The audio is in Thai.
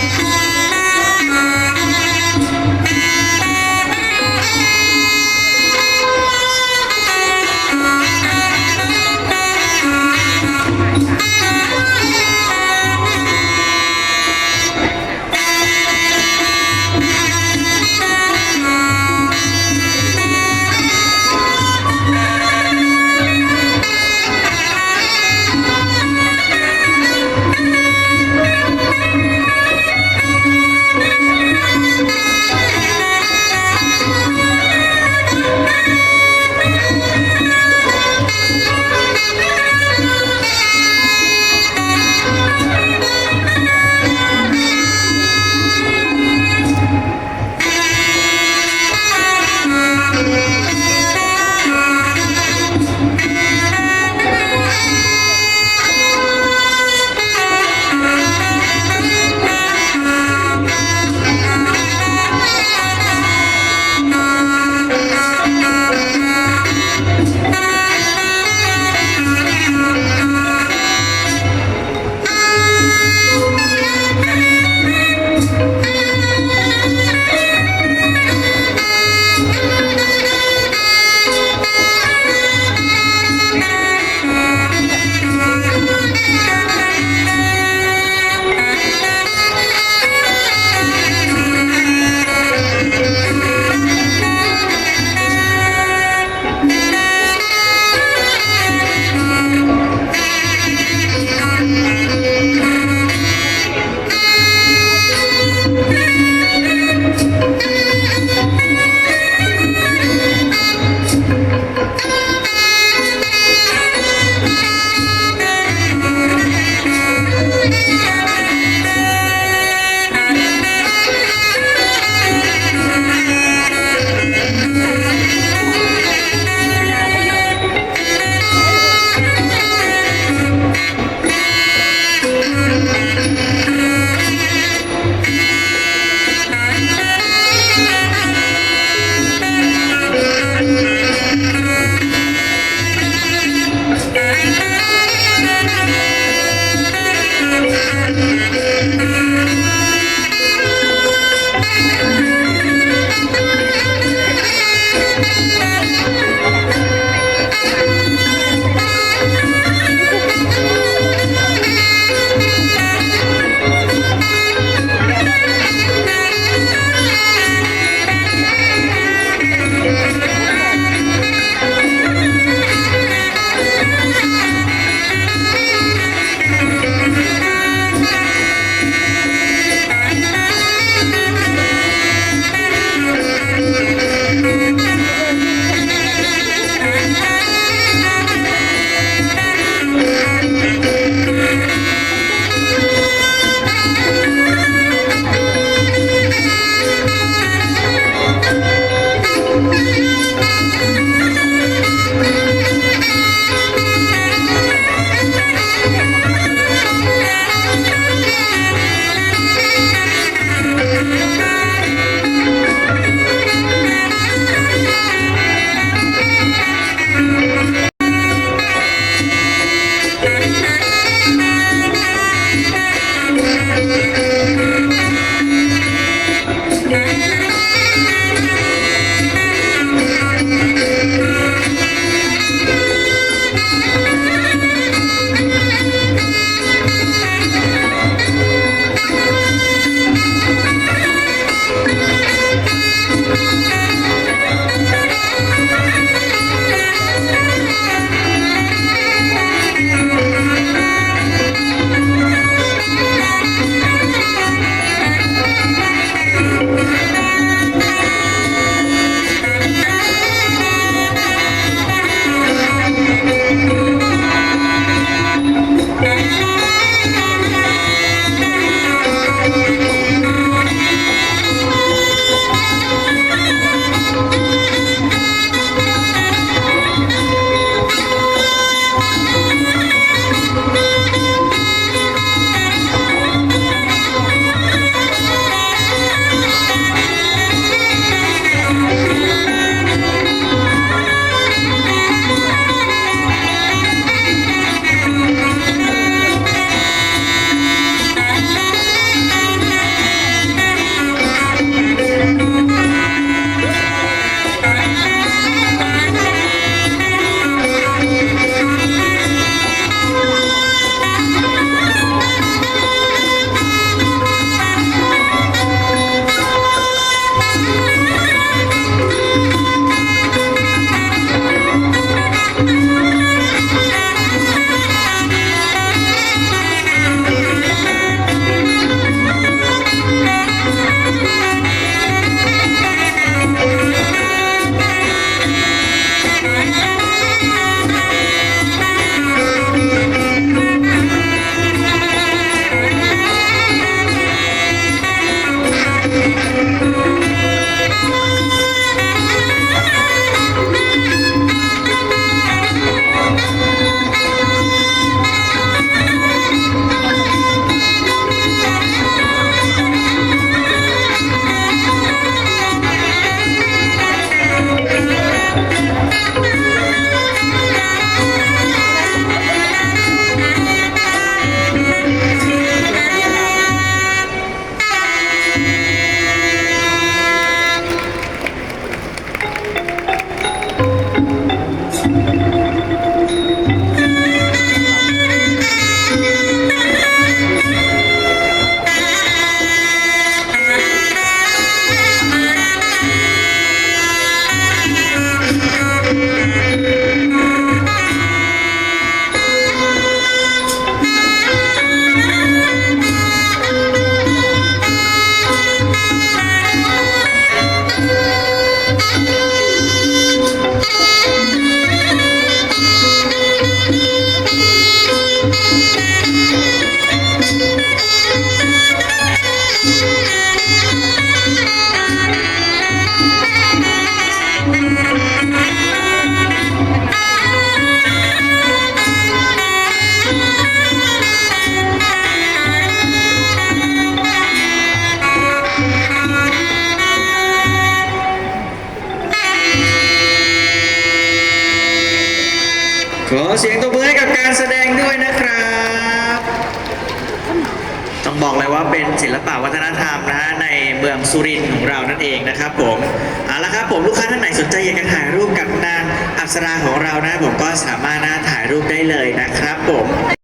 Música การแสดงด้วยนะครับ ต้องบอกเลยว่าเป็นศิลปะวัฒนธรรมนะฮะในเมืองสุรินทร์ของเรานั่นเองนะครับผมเอาละครับผมลูกค้าท่านไหนสนใจอยากจะถ่ายรูปกับนางอักษราของเรานะผมก็สามารถนะถ่ายรูปได้เลยนะครับผม